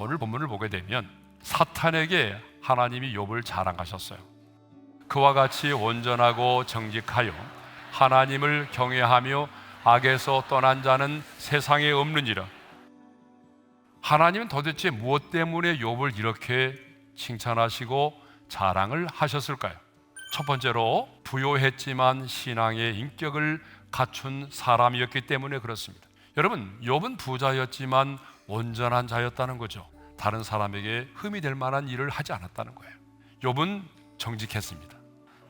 오늘 본문을 보게 되면 사탄에게 하나님이 욥을 자랑하셨어요. 그와 같이 온전하고 정직하여 하나님을 경외하며 악에서 떠난 자는 세상에 없느니라. 하나님은 도대체 무엇 때문에 욥을 이렇게 칭찬하시고 자랑을 하셨을까요? 첫 번째로 부요했지만 신앙의 인격을 갖춘 사람이었기 때문에 그렇습니다. 여러분, 욥은 부자였지만 온전한 자였다는 거죠. 다른 사람에게 흠이 될 만한 일을 하지 않았다는 거예요. 욥은 정직했습니다.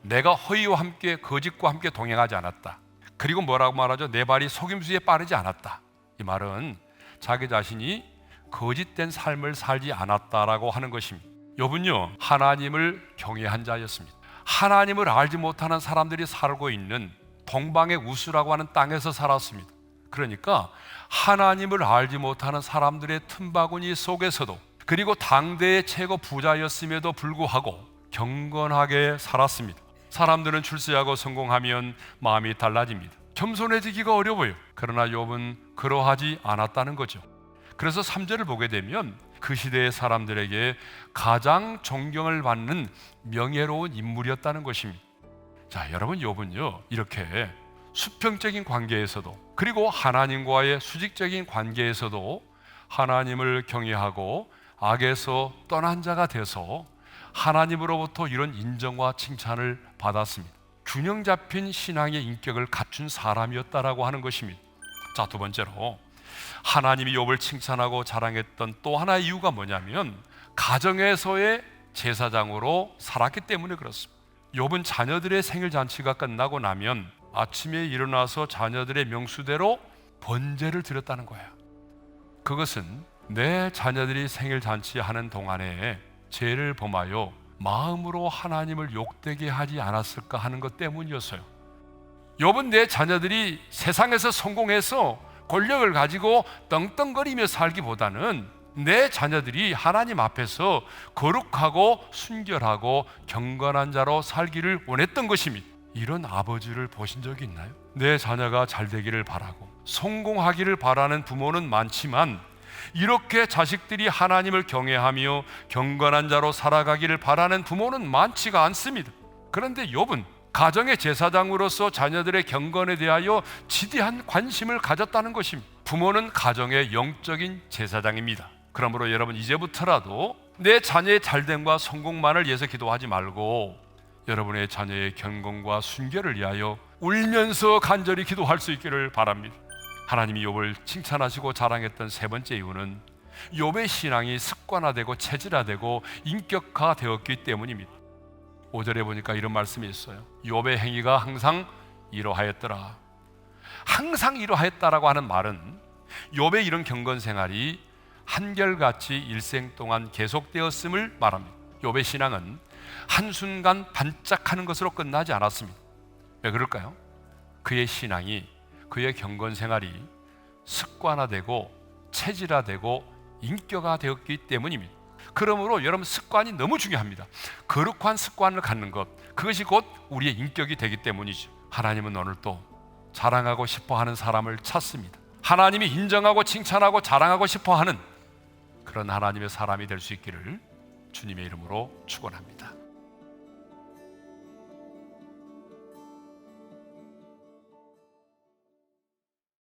내가 허위와 함께 거짓과 함께 동행하지 않았다. 그리고 뭐라고 말하죠? 내 발이 속임수에 빠르지 않았다. 이 말은 자기 자신이 거짓된 삶을 살지 않았다라고 하는 것입니다. 욥은요 하나님을 경외한 자였습니다. 하나님을 알지 못하는 사람들이 살고 있는 동방의 우수라고 하는 땅에서 살았습니다. 그러니까 하나님을 알지 못하는 사람들의 틈바구니 속에서도 그리고 당대의 최고 부자였음에도 불구하고 경건하게 살았습니다. 사람들은 출세하고 성공하면 마음이 달라집니다. 겸손해지기가 어려워요. 그러나 욥은 그러하지 않았다는 거죠. 그래서 3절을 보게 되면 그 시대의 사람들에게 가장 존경을 받는 명예로운 인물이었다는 것입니다. 자, 여러분 욥은요. 이렇게 수평적인 관계에서도 그리고 하나님과의 수직적인 관계에서도 하나님을 경외하고 악에서 떠난 자가 돼서 하나님으로부터 이런 인정과 칭찬을 받았습니다. 균형 잡힌 신앙의 인격을 갖춘 사람이었다라고 하는 것입니다. 자, 두 번째로 하나님이 욥을 칭찬하고 자랑했던 또 하나의 이유가 뭐냐면 가정에서의 제사장으로 살았기 때문에 그렇습니다. 욥은 자녀들의 생일 잔치가 끝나고 나면 아침에 일어나서 자녀들의 명수대로 번제를 드렸다는 거예요. 그것은 내 자녀들이 생일 잔치하는 동안에 죄를 범하여 마음으로 하나님을 욕되게 하지 않았을까 하는 것 때문이었어요. 욥은 내 자녀들이 세상에서 성공해서 권력을 가지고 떵떵거리며 살기보다는 내 자녀들이 하나님 앞에서 거룩하고 순결하고 경건한 자로 살기를 원했던 것입니다. 이런 아버지를 보신 적이 있나요? 내 자녀가 잘 되기를 바라고 성공하기를 바라는 부모는 많지만 이렇게 자식들이 하나님을 경외하며 경건한 자로 살아가기를 바라는 부모는 많지가 않습니다. 그런데 욥은 가정의 제사장으로서 자녀들의 경건에 대하여 지대한 관심을 가졌다는 것입니다. 부모는 가정의 영적인 제사장입니다. 그러므로 여러분 이제부터라도 내 자녀의 잘됨과 성공만을 위해서 기도하지 말고 여러분의 자녀의 경건과 순결을 위하여 울면서 간절히 기도할 수 있기를 바랍니다. 하나님이 욥을 칭찬하시고 자랑했던 세 번째 이유는 욥의 신앙이 습관화되고 체질화되고 인격화되었기 때문입니다. 5절에 보니까 이런 말씀이 있어요. 욥의 행위가 항상 이러하였더라. 항상 이러하였다라고 하는 말은 욥의 이런 경건 생활이 한결같이 일생 동안 계속되었음을 말합니다. 욥의 신앙은 한순간 반짝하는 것으로 끝나지 않았습니다. 왜 그럴까요? 그의 신앙이 그의 경건 생활이 습관화되고 체질화되고 인격화되었기 때문입니다. 그러므로 여러분 습관이 너무 중요합니다. 거룩한 습관을 갖는 것 그것이 곧 우리의 인격이 되기 때문이죠. 하나님은 오늘 또 자랑하고 싶어하는 사람을 찾습니다. 하나님이 인정하고 칭찬하고 자랑하고 싶어하는 그런 하나님의 사람이 될 수 있기를 주님의 이름으로 축원합니다.